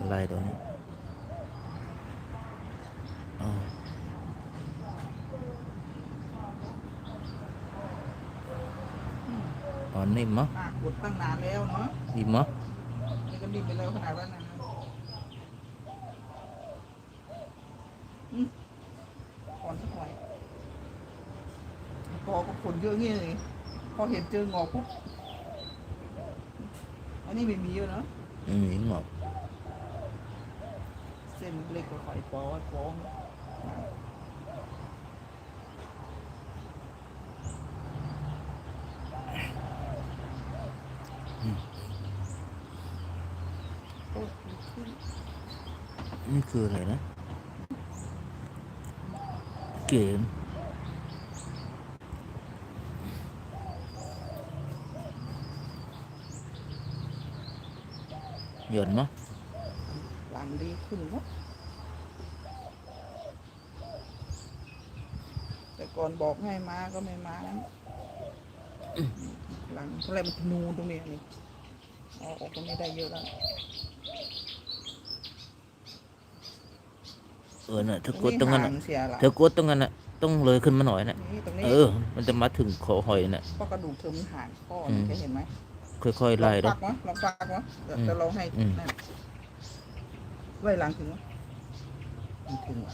อะไรตัวนี้อ๋ออ๋อนิ่มมั้งปากกดตั้งนานแล้วเนาะนิ่มมั้งนี่ก็ดิ้นไปแล้วขนาดนั้นนะอืมก่อนสักหน่อยพอก็ผลเยอะเงี้ยเลยพอเห็นเจองอกปุ๊บอันนี้ไม่มีเยอะเนาะอืมหงอก เส้นเล็กกว่าข่อยปอปองโอ้ยขึ้นนี่คืออะไรนะ เกมหย่อนมั้ง หลังดีขึ้นเนาะแต่ก่อนบอกให้มาก็ไม่มานะหลังอะไรมันนูนตรงนี้นี่เออกออกตรงนี้ได้เยอะแล้วเออน่ะถ้ากดตรงนั้นน่ะห่าเสียหลังถ้ากดตรงนั้นน่ะต้องเลยขึ้นมาหน่อยน่ะนี่ตรงนี้เออ มันจะมาถึงคอหอยน่ะเพราะกระดูกเธอมันห่างข้ออืนี่มแกเห็นไหมค่อยๆไล่ลแล้อวงปักวะลองปักวะเดี๋ยวอืมจะลองให้อืมนั่น ไว้หลังถึงวะมันถึงวะ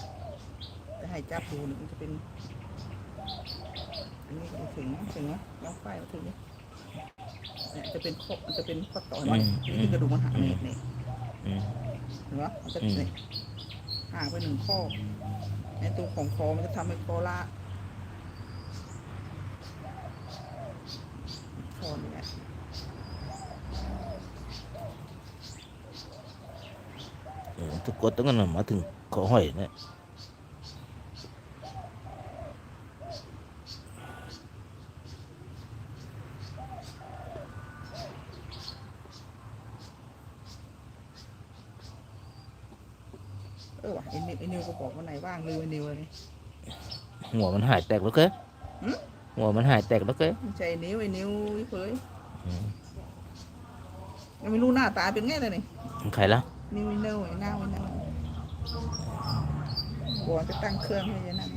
จะให้จับดูนี่มันจะเป็น อันนี้ก็ไม่ถึงนะถึงนะลองไฟมาถึงนี่เนี่ยจะเป็นข้อมันจะเป็นข้อต่อน้อยนี่คือกระดูกมันหักนี่นี่อืมเห็นไหมมันจะอืมนี่ห่างไปหนึ่งข้อไอ้ตัวของคอมันจะทำให้คอละคอนี่แหละ เออถ้ากดตรงนั้นน่ะมาถึงคอหอยน่ะเออว่ะไอ้นิวไอ้นิวก็บอกว่าไหนว่างลืมไอ้นิวเลยนี่หัวมันหายแตกแล้วแกหืมหัวมันหายแตกแล้วแกไม่ใช่ไอ้นิวไอ้นิวเผยอืมยังไม่รู้หน้าตาเป็นไงเลยนี่ ใครละ นิวไอ้นิวไอ้หน้าวินเนอร์หัวจะตั้งเครื่องให้ยันนั่น